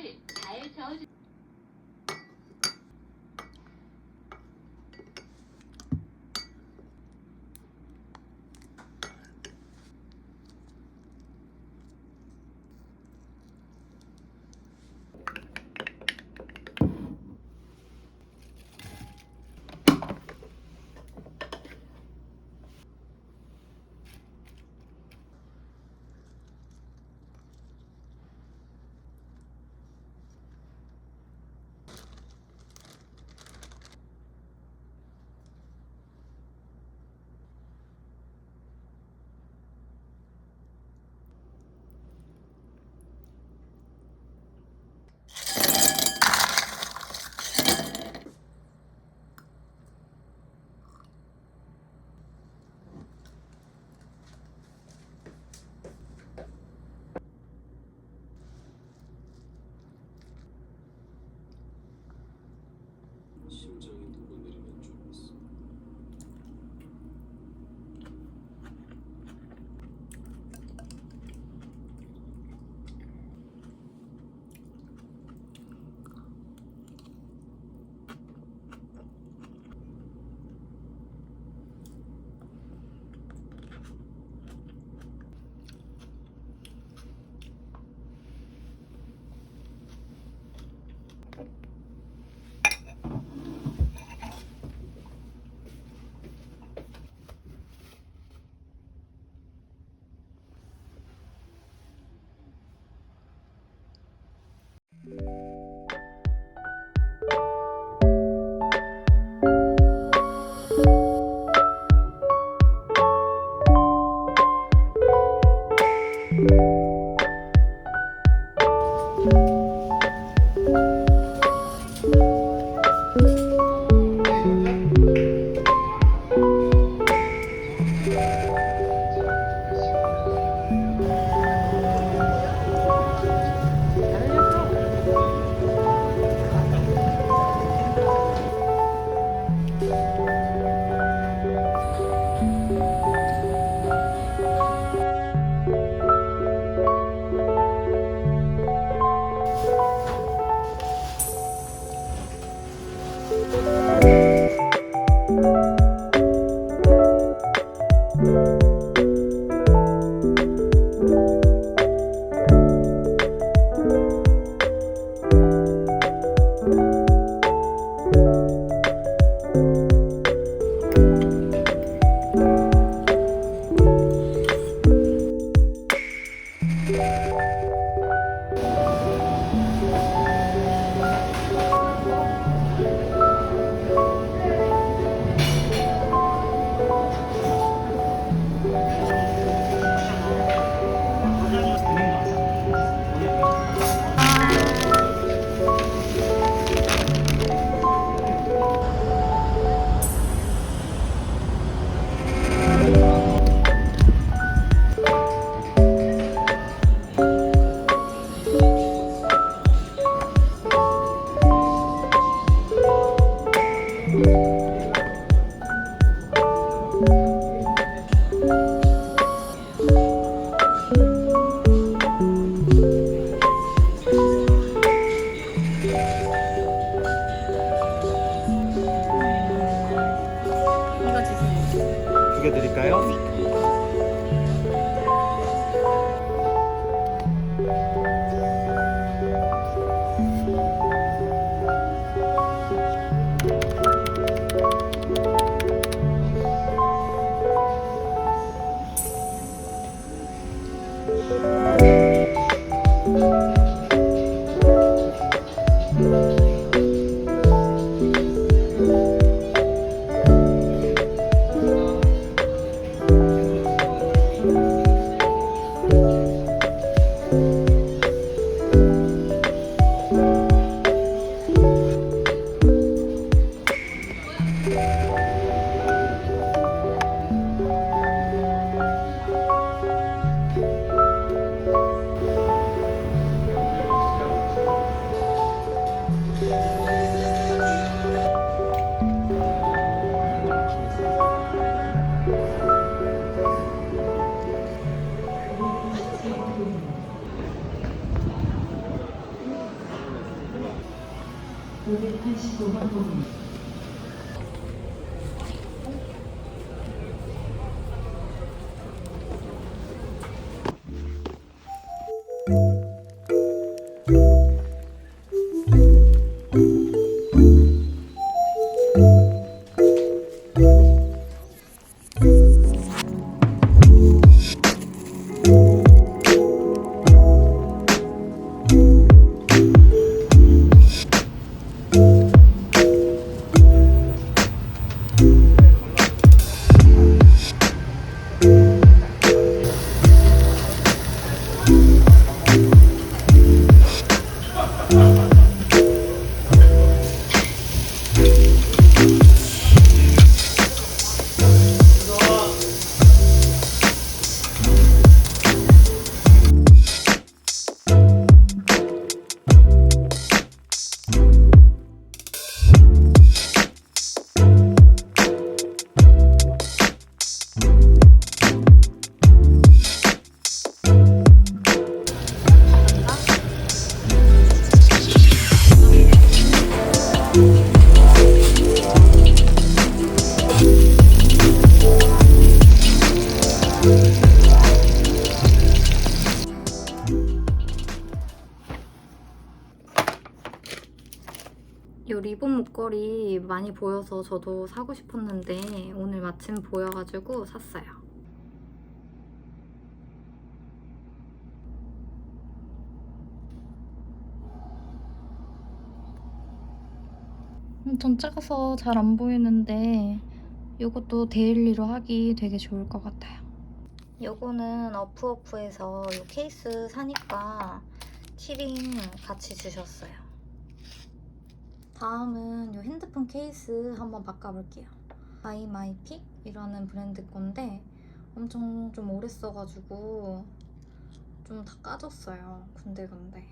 밥을 잘저 585번 부분 이 많이 보여서 저도 사고 싶었는데 오늘 마침 보여가지고 샀어요. 좀 작아서 잘 안 보이는데 이것도 데일리로 하기 되게 좋을 것 같아요. 요거는 어프어프에서 이 케이스 사니까 키링 같이 주셨어요. 다음은 이 핸드폰 케이스 한번 바꿔볼게요. 바이마이픽 이라는 브랜드 건데 엄청 좀 오래 써가지고 좀 다 까졌어요. 군데군데.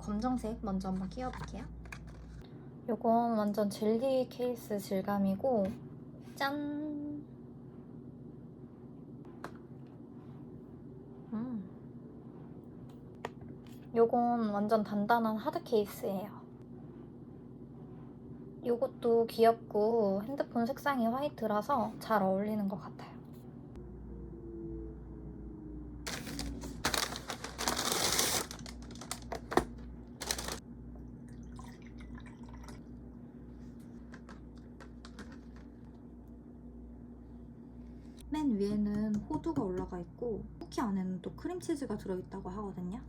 검정색 먼저 한번 끼워볼게요. 요건 완전 젤리 케이스 질감이고 짠! 음. 요건 완전 단단한 하드 케이스예요. 요것도 귀엽고 핸드폰 색상이 화이트라서 잘 어울리는 것 같아요. 맨 위에는 호두가 올라가 있고 쿠키 안에는 또 크림치즈가 들어있다고 하거든요.